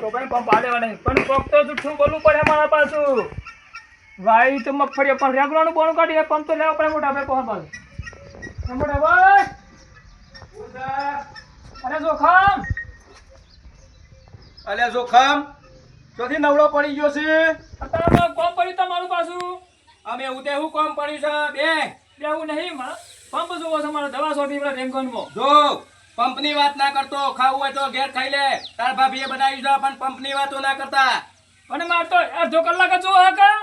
Pump નહીં પણ તો જૂઠું બોલવું પડે મારા પાછું વાઈ તો મગફળી પણ રેગુલારનું બોનું કાઢીને પંપ તો લેવા પડે મોટા ભાઈ કોણ પાછું. મોટા ભાઈ અરે જોખમ. અલ્યા જોખમ ચોથી નવડો પડી ગયો છે? અત્યારે કોમ પડ્યું તમારું પાછું. અમે એવું તે હું કોમ પડ્યું છે બે લેવું નહીં પંપ જોવો છે મારા દવા સોટી રેંગનમાં જો. પંપની વાત ના કરતો ખાવું હોય તો ઘેર ખાઈ લે. તાર ભાભીએ બનાવી છે પણ પંપની વાતો ના કરતા. અને મારે તો અડધો કલાક જ જોવો કા?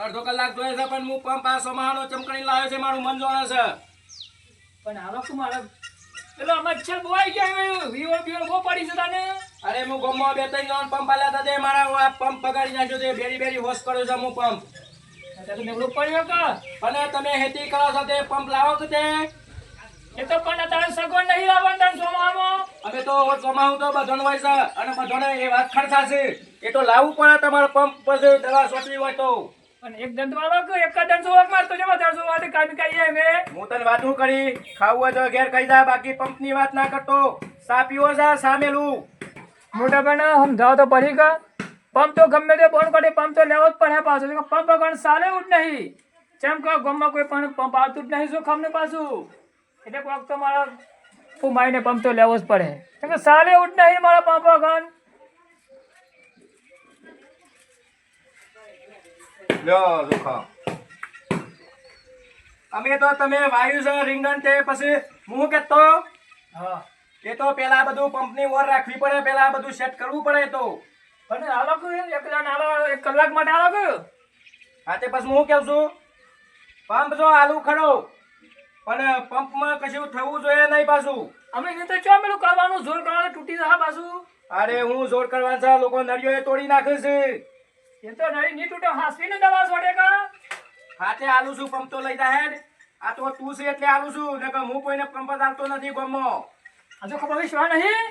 અડધો કલાક જોઈએ છે પણ હું પંપ આ સમાહાનો ચમકણી લાવ્યો છે મારું મન જોણે છે. પણ હાલો શું મારે? પેલો મચ્છર બોવાઈ ગયો વિવો વિવો બહુ પડી છે તને. અરે હું ગમો બે ત્રણ જણ પંપ આલ્યા હતા તે મારા આ પંપ બગાડી નાખ્યો છે બેરી બેરી હોશ કર્યો છે હું પંપ. અત્યારે તો નીવડું પડ્યો કા? અને તમે હેતી કરો છો તે પંપ લાવો કે તે? એ તો પણ તારે સગવડ નહીં લાવવાનું સોમામાં અમે તો સોમાવું તો બધાનું હોય છે અને બધાને એ વાત ખર્ચા છે. એ તો લાવવું પડે તમારે પંપ પછી દવા સોચવી હોય તો. અને એક દંત વાળો કે એક જ દંત જોવા મારતો છે વધારે જોવા તે કાઢી કાઢીએ મે હું? તને વાતું કરી? ખાવું તો ઘેર કહી જા બાકી પંપની વાત ના કરતો. સાપીઓ છે સામેલું મોટા ભાઈને સમજાવો તો પડી કા પંપ તો ગમે તે બોન કાઢે પંપ તો લેવો જ પડે પાછો. પંપ વગર સાલે જ નહીં. જેમ કે ગામમાં કોઈ પણ પંપ આવતું જ નહીં શું ખમને પાછું? એટલે કોક તો મારા ફુમાઈને પંપ તો લેવો જ પડે. કેમ કે સાલે ઉઠ નહીં મારા પાપા ખાન અમે તો તમે વાયુ છે રીંગણ તે પછી હું કેતો? હા. એ તો પેલા બધું પંપની ઓર રાખવી પડે પેલા બધું સેટ કરવું પડે તો. અને હાલો એક જણ હાલો એક કલાક માટે હાલો કે હા તે પછી હું કેવું છું? પંપ જો આલુ ખરો પણ પંપમાં કશું થવું જોઈએ નહીં પાછું. અમે નહીં તો ચો પેલું કરવાનું? જોર કરવાનું તૂટી જશે પાછું. અરે હું જોર કરવાનું છે. લોકો નળીઓ એ તોડી નાખે છે. એ તો નહીં નહીં તૂટે હાસવીને દવા છોડે કા? હાથે આલું છું પંપ તો લઈ જા હેડ. આ તો તું છે એટલે આલું છું નકર હું કોઈને પંપ જ આલતો નથી ગમો. હજુ ખબર વિશ્વાસ નહીં.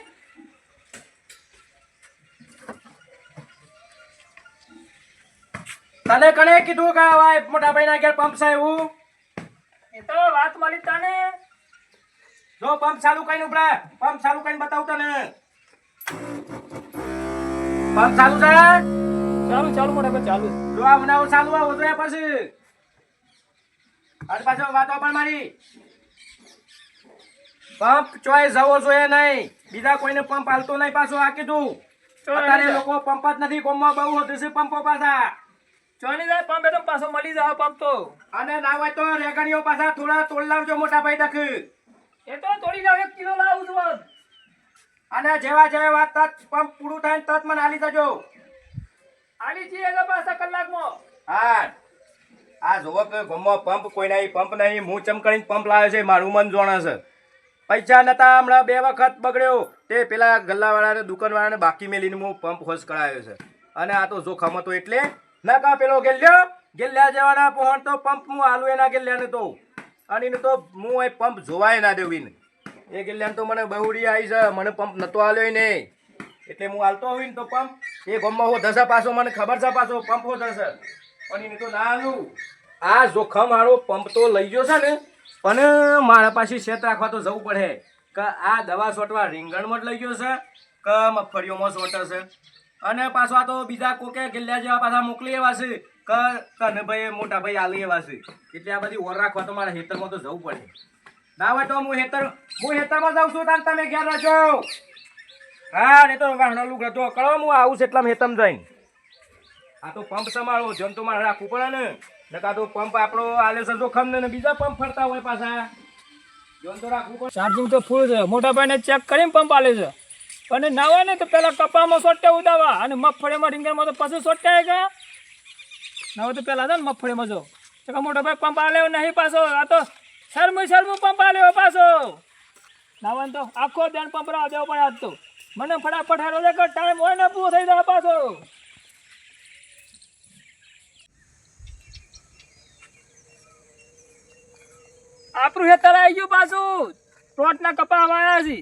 તને કણે કીધું કે મોટા ભાઈ ના ઘેર પંપ છે એવું? વાત મળી તને? જો પંપ ચાલુ કરીને ઉપડા. પંપ ચાલુ કરીને બતાવું તને. પંપ ચાલુ છે? ચાલુ ચાલુ મોટા ચાલુ. જો આ બનાવો ચાલુ આ ઉતર્યા પછી. આજ પાછો વાતો પણ મારી. પંપ ચોય જવો જોઈએ નહીં. બીજા કોઈને પંપ હાલતો નહીં પાછો આ કીધું. અત્યારે લોકો પંપ જ નથી કોમમાં બહુ વધુ છે પંપો પાછા. ચોની જાય પંપ એ તો પાછો મળી જાય પંપ તો. અને ના હોય તો રેગણીઓ પાછા થોડા તોડ લાવજો મોટા ભાઈ દખ એ તો તોડી લાવ એક કિલો લાવું છું અને જેવા જેવા વાત તત પંપ પૂરું થાય ને તત મને હાલી જજો આલી જઈએ તો પાછા કલાકમાં. હા. આ જોવો કે ગમો પંપ કોઈ નહીં પંપ નહીં. હું ચમકડીને પંપ લાવે છે મારું મન જોણે છે. પૈસા નતા હમણાં બે વખત બગડ્યો. તે પેલા ગલ્લાવાળાને દુકાનવાળાને બાકી મેલીને હું પંપ હોશ કરાવ્યો છે. અને આ તો જોખમ હતો એટલે ના કા પેલો ગેલ્યો? ગેલ્યા જવાના પહોંચ તો પંપ હું આલુ એના ગેલ્યાને તો. અને એને તો હું એ પંપ જોવાય ના દેવીને. એ ગેલ્યાને તો મને બહુડી આવી છે. મને પંપ નતો આલ્યો ને. એટલે હું હાલતો હોઈને તો પંપ. એ ગમમાં હો ધસા પાછો, મને ખબર છે પાછો પંપ હો ધસે. પણ એને તો ના હાલું આ જોખમ વાળો પંપ તો લઈ ગયો છે ને. પણ મારા પાસે શેત રાખવા તો જવું પડે. કે આ દવા છોટવા રીંગણમાં જ લઈ ગયો છે. કે મગફળીઓમાં છોટે છે. અને પાછો તો બીજા કોકે ગિલ્લા જેવા પાછા મોકલી એવા છે. કે કનભાઈ મોટા ભાઈ આલી એવા છે. એટલે આ બધી ઓર રાખવા તો મારા હેતરમાં તો જવું પડે. ના હોય તો હું હેતર, હું હેતરમાં જાઉં છું તાર, તમે ઘેર રહેજો. હા ને તો વાહનો લુગડો તો કરો હું આવું છું એટલા હેતમ જઈને. આ તો પંપ સંભાળો તો મારે રાખવું પડે ને. નકા તો પંપ આપણો આલે છે જોખમ ને બીજા પંપ ફરતા હોય પાછા. જન તો રાખવું પડે. ચાર્જિંગ તો ફૂલ છે. મોટા ભાઈને ચેક કરીને પંપ આલે છે. અને ના હોય ને તો પેલા કપામાં સોટે ઉદાવા અને મગફળીમાં રીંગણમાં તો પછી સોટે ગયા નાવા તો પેલા ને મગફળીમાં જો. તો મોટો ભાઈ પંપ આલ્યો નહીં પાછો. આ તો શરમું શરમું પંપ આલ્યો પાછો. નાવા ને તો આખો દેણ પંપ રાહ દેવો પણ આજ તો. મને ફટાફટ હારો દે ટાઈમ હોય ને પૂરો થઈ જાય પાછો. આપણું હેતર આવી ગયું પાછું. પ્લોટના કપા આવ્યા છે.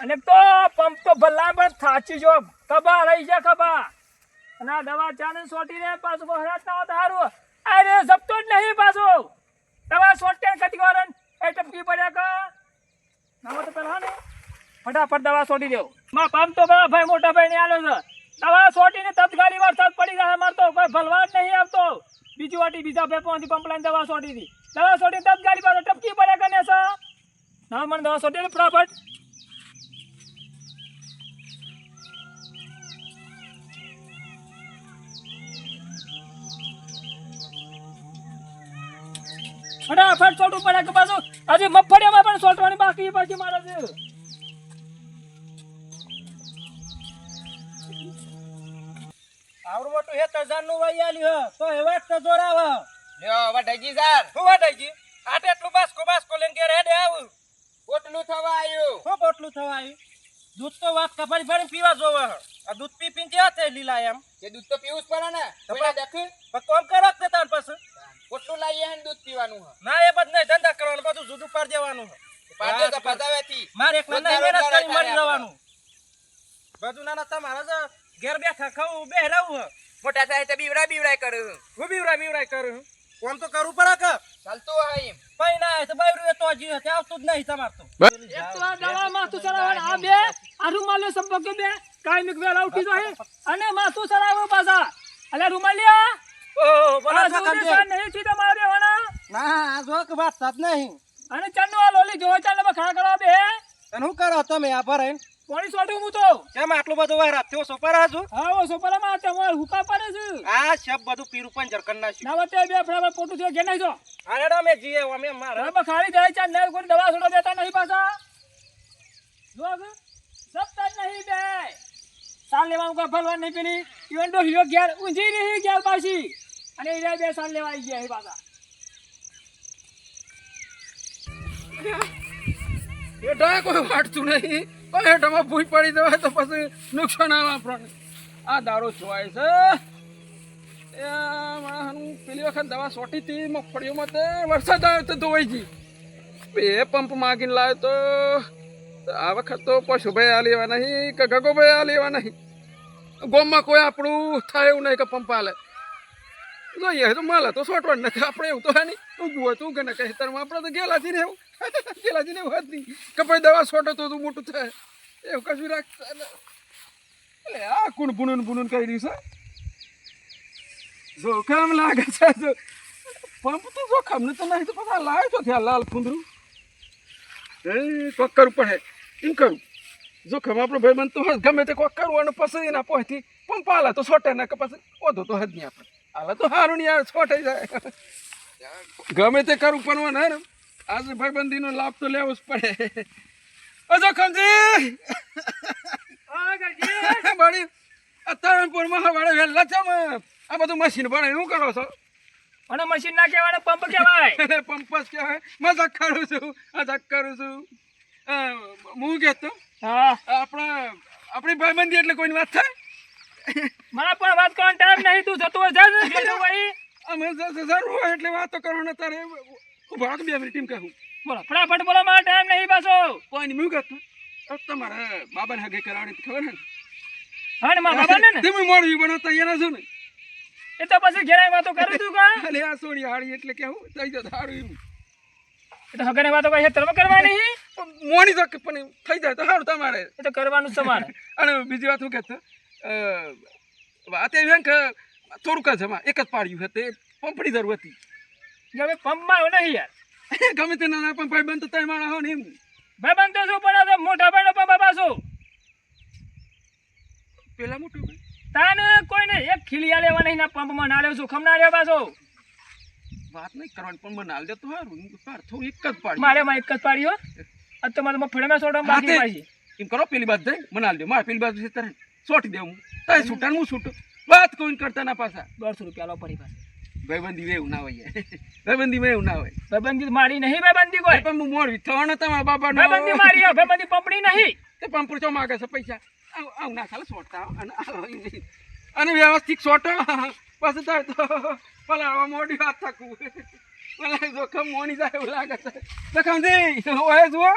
અને તો પંપ તો ભલા પણ થાચી જો કબા રહી છે કબા અને આ દવા ચાને સોટીને પાછું હરાત ના હોત હારું. અરે જપતો જ નહીં પાછું. દવા સોટે કતી વારન એ ટપકી પડ્યા કા? નામ તો પેલા ને ફટાફટ દવા સોટી દેવ. માં પંપ તો બરા ભાઈ મોટા ભાઈ ને આલો છે. દવા સોટીને તત્કાલી વરસાદ પડી જાય. માર તો કોઈ ભલવાન નહીં આવતો. બીજી વાટી બીજા ભેપોથી પંપ લઈને દવા સોટી દી. દવા સોટી તત્કાલી પાછો ટપકી પડે કને છે? ના, મને દવા સોટી ફટાફટ ફટાફટ સોટું પડે કે પાછું. આજે મગફળીમાં પણ સોટવાની બાકી બાકી મારે છે આવડું મોટું હેતર જાનનું વાઈ આલ્યું હે. તો એવા જ તો જોરાવ લ્યો વઢાઈજી સાર હું વાટાઈજી આટે એટલું બાસ્કો બાસ્કો લઈને ઘેર હેડે આવું. પોટલું થવા આવ્યું શું પોટલું થવા આવ્યું દૂધ તો વાત કપાડી ફરી પીવા જોવે આ દૂધ પી પીને ક્યાં થઈ લીલા એમ? એ દૂધ તો પીવું જ પડે ને. તમે દેખ? કોમ કરો કે તાર પાસે. પોટલું લાવીએ ને દૂધ પીવાનું હે. ના એ બધ નહીં ધંધા કરવાનું બધું જુદું પાડ દેવાનું હે. પાડે તો પતાવેથી મારે એક નહીં મહેનત કરી મરી જવાનું. બધું નાના તમારા જ ઘેર બેઠા ખાવું બેહરાવું હે. મોટા થાય તો બીવડા બીવડા કરું. હું બીવડા બીવડા કરું હું. કોમ તો કરવું પડે કે? ચાલતું હોય એમ. પૈ ના તો બાયરું તો હજી હશે, આવતું જ નહીં તમાર તો. એક તો આ દવા માથું ચડાવવાનું, આ બે આરું રૂમાલિયો સંપર્ક બે. કાયમિક વેલા ઉઠી જાય અને માથું ચડાવો પાછા. અલે રૂમાલિયા જે. નહીં. ના જો કે વાત સાચ નહીં. અને આ લોલી જોવો ચાલને ખા કરવા બે. અને હું કરો તમે આ ભરાઈને પાણી સોટું હું તો. કેમ આટલું બધું વહેરાત થયો? છો પર હજુ? હા ઓ સોપરામાં તમારે હુકા પડે છે. આ શબ બધું પીરું પંચર કરી નાખ્યું. ના વચ્ચે બે ફટાફટ પોટું થયો નાખી દો હારેડો અમે જીએ અમે મારા. હવે ખાલી જાય ચાલ ને કોઈ દવા છોડો દેતા નહીં પાછા. જો નહીં બે. સાલ લેવાનું કા ફરવા નહીં પેલી. ઈવન હીરો ઘેર ઊંઝી નહીં ઘેર પાછી. અને એ બે સાલ લેવા આવી ગયા એ પાછા. એટા કોઈ વાટતું નહીં. કોઈ હેઠામાં ભૂઈ પડી દેવાય તો પછી નુકસાન આવે આપણને. આ દારૂ જોવાય છે. એ માણસનું પેલી વખત દવા સોટી હતી, મગફળીઓમાં તે વરસાદ આવ્યો તો ધોવાઈ ગઈ બે પંપ માગીને લાવ્યો તો આ વખત તો પશુભાઈ આ લેવા નહીં કે ગગોભાઈ આ લેવા નહીં. ગોમમાં કોઈ આપણું થાય એવું નહીં કે પંપ આલે જોઈએ તો માલ તો સોટવાનું નથી. આપણે એવું તો હાની નહીં. ઊભું હોય તું કે ને કહે તારમાં આપણે તો ગેલાથી ને એવું. ગેલાથી ને એવું નહીં. કે ભાઈ દવા સોટો તો તું મોટું થાય. એવું કશું રાખતા ને એટલે આ કુણ બુનુન બુનુન કરી રહ્યું છે? જોખમ લાગે છે પંપ તો જોખમ ને તો નહીં તો પછી આ તો ત્યાં લાલ કુંદરું એ, કોક કરવું પડે એમ કરું. જોખમ આપણો ભાઈ બનતો હોય ગમે તે કોક કરવું અને પછી એના પહોંચી પંપ આલા તો સોટે ના કે પછી ઓધો તો હજ નહીં આપણે. હાલે તો સારું નહીં આવે થઈ જાય. ગમે તે કરવું પણ ને આજે ભાઈબંધીનો લાભ તો લેવો જ પડે. અજો ખમજી બળી અત્યારે પૂરમાં વાળે વહેલા છે આ બધું મશીન ભણે શું કરો છો? અને મશીન ના કહેવાય પંપ કહેવાય. પંપ જ કહેવાય. મજાક કરું છું મજાક કરું છું. હું કહેતો હા. આપણા આપણી ભાઈબંધી એટલે કોઈની વાત થાય? મને પણ વાત કરવાનો ટાઈમ નહીં તું જતો જ ભાઈ. અમે જરૂર હોય એટલે વાતો કરવાનો તારે. ભાગ બે એમ કહું. બોલો ફટાફટ બોલો મારો ટાઈમ નહીં પાછો. કોઈ નહીં કહેતો તો તમારે બાબાને હગે કરાવડી તો ખબર ને? હા ને મારા બાબા ને? તમે મોડવી બનાવતા તૈયાર છો ને? એ તો પછી ઘેરાય વાતો કરી તું કા? અલે આ સોડી હાડી એટલે કેવું થઈ જતો હારું એમ. એ તો હગને વાતો કઈ તરફ કરવાની મોડી તો પણ થઈ જાય તો સારું તમારે. એ તો કરવાનું તમારે. અને બીજી વાત શું કહેતો અ, વાત એવી છે કે થોડુંક જ એમાં એક જ પાડ્યું છે તે પંપડી જરૂર હતી. હવે પંપમાં આવ્યો નહીં યાર. ગમે તે નાના પણ ભાઈ બંધ થાય તમે માણા હો ને એમ. ભાઈ બંધ શું પણ તો મોટા ભાઈ નો પંપ પાછો પેલા મોટું ભાઈ. તાને કોઈ ને એક ખીલિયા લેવા નહીં ના પંપમાં ના લેવું જોખમ ના લેવા પાછો? વાત નહીં કરવાની પણ મને હાલ દે તો સારું એમ પાર થોડું એક જ પાડી. મારે માં એક જ પાડ્યો અત્યારે તો મારે ફળમાં સોડવા બાકી હા, પાછી એમ કરો પેલી બાદ જાય મને હાલ દે. મારે પેલી બાજુ છે તારે સોટી દેવું. તારે છૂટાને હું છૂટું? વાત કોઈ કરતા ના પાછા. દોઢસો રૂપિયા લો પડી પાસે ભાઈબંધી એવું ના હોય. ભાઈબંધીમાં એવું ના હોય. ભાઈબંધી મારી નહીં ભાઈબંધી કોઈ. પણ હું મોરવી થવાનો તમારા બાપા ભાઈબંધી મારી હો, ભાઈબંધી પંપડી નહીં. તે પંપર ચો માગે છે પૈસા? આવું ના ખાલી છોટતા અને. અને વ્યવસ્થિત છોટો પછી થાય તો પલાળવા મોડી વાત થાકું. મને જોખમ મોડી જાય એવું લાગે છે. જોખમજી ઓય જુઓ.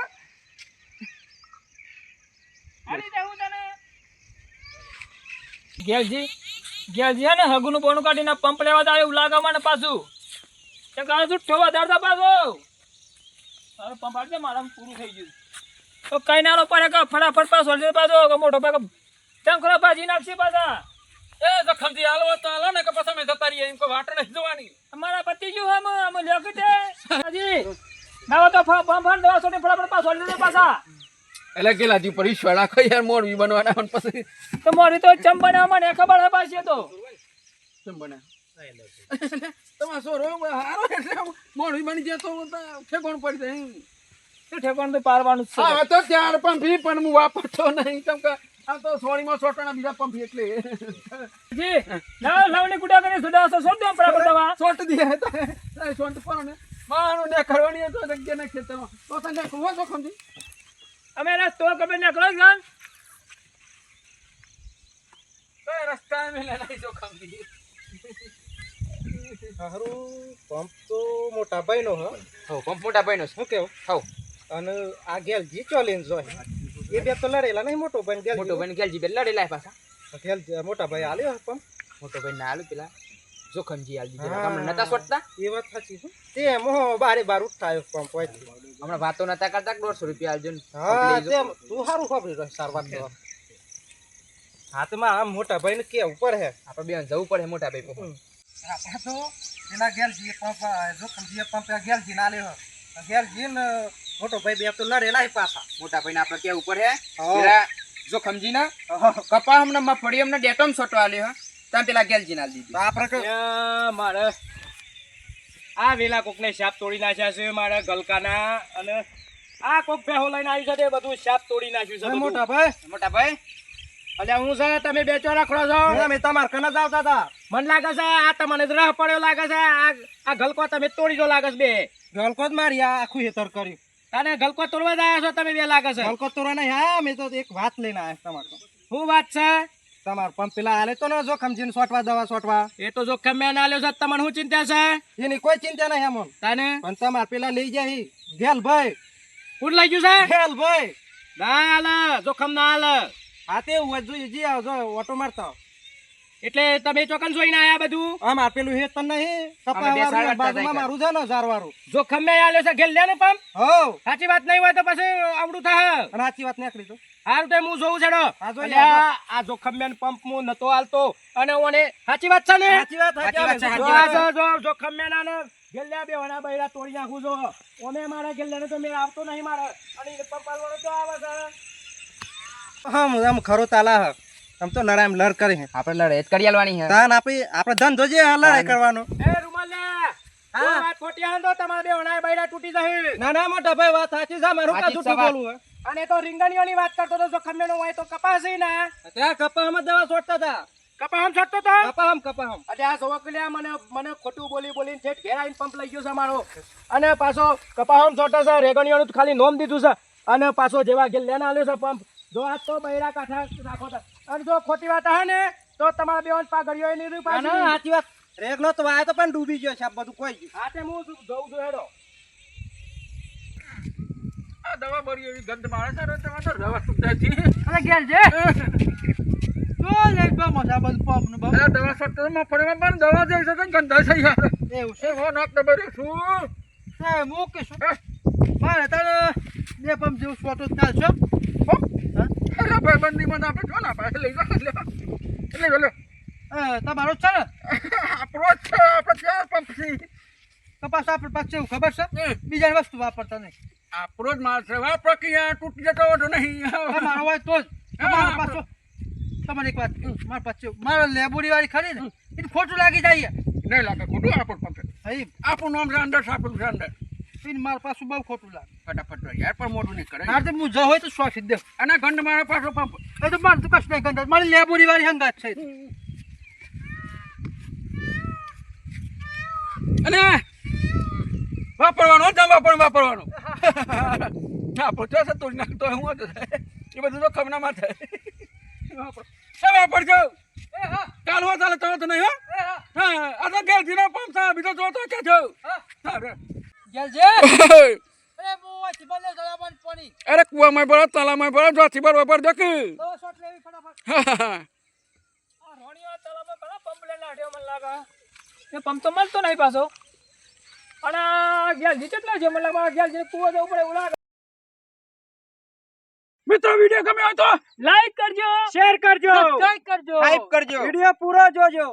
અરે જાઉં તને. ગેલજી ગેલજી હે ને હગુનું બોનું કાઢીને પંપ લેવા જાય એવું લાગે મને પાછું. તે કાળ ઠોવા વધારતા પાછો. તારો પંપ આડજે મારા પૂરું થઈ ગયું. તો કઈ ના પડે કે ફટાફટ પાછો હલજે પાછો મોટો પાક ટંકરો ભાજી નાખશે પાછા. એ જખમજી હાલો તો હાલો ને કે પછી અમે જતા રહીએ એમ કોઈ વાટ નહીં જોવાની. અમારા પતિ જો હમ અમે લ્યો કે તે હાજી ના તો ફા ફા ફા દવા સોટી ફટાફટ પાછો હલજે પાછા. એટલે ગેલાજી પર ઈશ્વર રાખો યાર મોરવી બનવાના પણ પછી. તો મોરવી તો ચમ બનાવવા મને ખબર હે પાછી તો. કેમ બને તમારો સોરો હારો એટલે મોરવી બની જાય તો ઠેકોણ પડી જાય તો ઠેકોણ તો પારવાનું છે. હા તો ચાર પંપી પણ હું વાપરતો નહીં. તમ કે આ તો સોળીમાં સોટાના બીજા પંપી એટલે. જી લાવ લાવની કુડા કરીને સુધા તો સોટ દો બરાબર દવા સોટ દે તો સોટ પર ને. મારું ને કરવાની તો જગ્યા ને ખેતમાં તો તને ખુવા તો ખમજી અમે રસ્તો કબે નકળો ગણ તો રસ્તા મે લઈ જો ખંભી હારું પંપ તો મોટા ભાઈનો હ. હો પંપ મોટા ભાઈ નો શું કેવું? હો અને આ ગેલજી ચોલીન જોય એ બે તો લડેલા નહીં મોટો ભાઈ ગેલજી. મોટો ભાઈ ગેલજી બે લડેલા પાછા. ગેલ મોટા ભાઈ આલ્યો હે પંપ? મોટો ભાઈ ના આલ્યો પેલા. જોખમજી આલ દીધા તમને નતા સોટતા? એ વાત સાચી છે. તે મોહ બારે બાર ઉઠાયો પંપ હોય હમણાં વાતો નતા કરતા દોઢસો રૂપિયા આલજો હા. તેમ તું સારું ખબર રહ્યો સાર વાત તો હાથમાં આમ મોટા ભાઈ ને કે ઉપર હે? આપણે બેન જવું પડે મોટા ભાઈ. આપણે તો એના ગેલજી પંપ જોખમજી પંપ ગેલજી ના લ્યો ગેલજી ને મોટો ભાઈ બે તો લડેલા હે પાછા. મોટા ભાઈને આપણે કે ઉપર હે? પેલા જોખમજી ના કપા હમણાં મગફળી હમણાં ડેટોમ સોટો આલ્યો હા. ત્યાં પેલા ગેલજી ના દીધી. તો આપણે મારે. આ વેલા કોકને સાપ તોડી નાખ્યા છે મારા ગલકાના અને આ કોક ભેહો લઈને આવ્યું છે તે બધું સાપ તોડી નાખ્યું છે મોટા ભાઈ મોટા ભાઈ અલ્યા હું છે તમે બે ચોરા ખડો છો? અમે તમાર કને જ આવતા હતા. મને લાગે છે આ તમને જ રહ પડ્યો લાગે છે આ આ ગલકો તમે તોડી જો લાગે છે બે. ગલકો જ મારી આ આખું હેતર કર્યું. તને ગલકો તોડવા જ આવ્યા છો તમે બે લાગે છે? ગલકો તોડવા નહીં હા અમે તો એક વાત લઈને આવ્યા તમાર શું વાત છે? તમાર પંપ પેલા હાલે તો ને જોખમજીને સોટવા દવા સોટવા. એ તો જોખમ મેં આલ્યો લ્યો છે તમને શું ચિંતા છે? એની કોઈ ચિંતા નહીં એમ તને? પણ તમાર પેલા લઈ જાય ઘેલ ભાઈ. કુડ લઈ ગયું છે? ઘેલ ભાઈ. ના આલે જોખમ ના આલે. હા તે એવું જી આવજો ઓટો મારતા એટલે તમે ચોકન જોઈને આયા બધું? આમ આપેલું હે? તન નહીં કપા બાજુમાં મારું છે ને ઝારવાળું. જોખમ મેં આલ્યો છે ઘેલ લે ને પંપ હો સાચી વાત નહીં હોય તો પછી આવડું થાય. અને સાચી વાત નીકળી તો. હારું તો હું જોઉં છેડો આ જોખમ મેન પંપ હું નતો હાલતો અને ઓને સાચી વાત છે ને? સાચી વાત સાચી વાત. છે, જો જોખમ મેન આને ગેલ્યા બે વણા બૈરા તોડી નાખું જો. ઓને મારા ગેલ્યાને તો મેં આવતો નહીં મારે. અને પંપ વાળો તો આવે છે. હમ આમ ખરો તાલા હ. આમ તો લડાઈ લડ કરી આપણે આપણે જ કરી આલવાની તાન આપી આપણે ધન જોજે લડાઈ કરવાનો. એ રૂમાલ લે જો વાત ખોટી આવે તમારા બે વણા બૈરા તૂટી જશે. ના ના મોટા ભાઈ વાત સાચી છે મારું કા જૂઠું છે અને તો રીંગણીઓની વાત કરતો તો જોખમ મેનો હોય તો કપાસ ને. ત્યાં કપામાં દવા છોડતા હતા. કપા છોડતો તો કપાહમ કપાહમ અરે આ જોકલ્યા મને મને ખોટું બોલી બોલીને છેક ઘેર આવીને પંપ લઈ ગયો છે મારો. અને પાછો કપાહમ છોડતો છે રેગણીઓનું ખાલી નોમ દીધું છે. અને પાછો જેવા ગેલ લેના આલ્યો છે પંપ. જો આ તો બૈરા કાઠા રાખો તો. અને જો ખોટી વાત હે ને તો તમારા બે પાઘડીઓ નહીં રહ્યું ના ના પાછું સાચી વાત. રેગલો તો વાય તો પણ ડૂબી ગયો છે આ બધું કોઈ ગયું. હા તે હું જોઉં છું હેડો. આ દવા ભરી એવી ગંધ મારે છે ને તેમાં તો દવા સુધાજી અરે ગેલ છે તો લઈ મજા બધું પંપનું અરે દવા સટ્ટો માં ફરવા પણ દવા જઈ છે તો ગંધા છે યાર એવું એ હો નાક દબાઈ શું છે. હું કે શું? મારે તારે બે પંપ જેવું સ્વતો ચાલશો અરે ભાઈ બંધી મને આપણે જો ને આપણે લઈ જાઓ લઈ લે તમારો જ છે ને? આપણો જ છે આપણે ત્યાં પંપ છે કપાસ આપણે પાસે એવું ખબર છે? બીજાની વસ્તુ વાપરતા નહીં. આપણો જ માલ છે વા પ્રક્રિયા તૂટી જતો હતો નહીં. મારો હોય તો જ. મારો પાછો. તમારી એક વાત મારા પાસે મારા લેબોરી વાળી ખરી ને એ ખોટું લાગી જાય. નહીં લાગે ખોટું આપણું પંપ આપણું નામ છે અંદર આપણું છે અંદર. એને મારા પાછું બહુ ખોટું લાગે. ફટાફટ યાર પણ મોટું નહીં કરે મારે તો હું જ હોય તો શોખ દે અને ગંડ મારા પાછો પંપ એ તો મારે તો કશું નહીં ગંદા મારી લેબોરી વાળી હંગાત છે. અને વાપરવાનો જ વાપરવાનો. વાપરવાનું આપણું છે તોડી નાખતો હું હતું. એ બધું તો ખમના માં થાય. વાપરજો? કાલ હો. ચાલે તો નહીં હો. હા. આ તો ગેલ ધીરો પંપ બીજો જોતો કે છો હા. અરે કુવા અરે કુવામાં બળો તલામાં બળો જોથી બરોબર જો કે. શોટ લેવી ફટાફટ હા, હા, હા. આ રોણીઓ પંપ લઈને આઢ્યો મને લાગે. એ પંપ તો મળતો નહીં પાછો. અને ગેલ ગેલ કેટલા છે મને લાગે ગેલ કુવો જવું પડે એવું લાગે મિત્રો વીડિયો ગમ્યો તો લાઈક કરજો. શેર કરજો. સબસ્ક્રાઇબ કરજો. લાઈક કરજો. વીડિયો પૂરો જોજો.